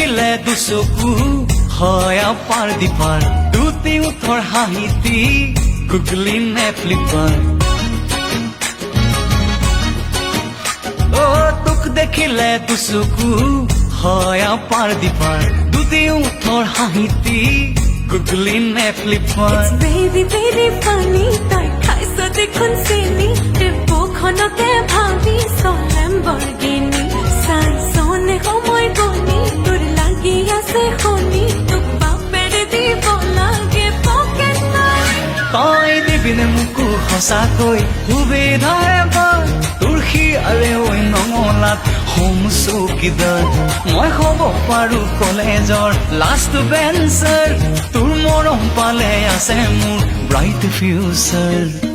দেখিলে দুচকু হয় পাৰ দিপাৰ। দুটি উঠৰ হাঁহিতি গুগলি নে ফ্লিপাৰ। দেখিলে দুচকু হয় পাৰ দিপাৰ। দুটি উঠৰ হাঁহিতি গুগলি নে ফ্লিপাৰ। বেবি বেবি পানী তই খাইছ দেখোন তই দিবিনে মোকো সঁচাকৈ সুবিধাৰে পাৰ তোৰ শিয়ালে ঐ নঙলাত হোম চৌকিদাৰ মই হ'ব পাৰো কলেজৰ লাষ্ট বেঞ্চাৰ তোৰ মৰম পালে আছে মোৰ ব্ৰাইট ফিউচাৰ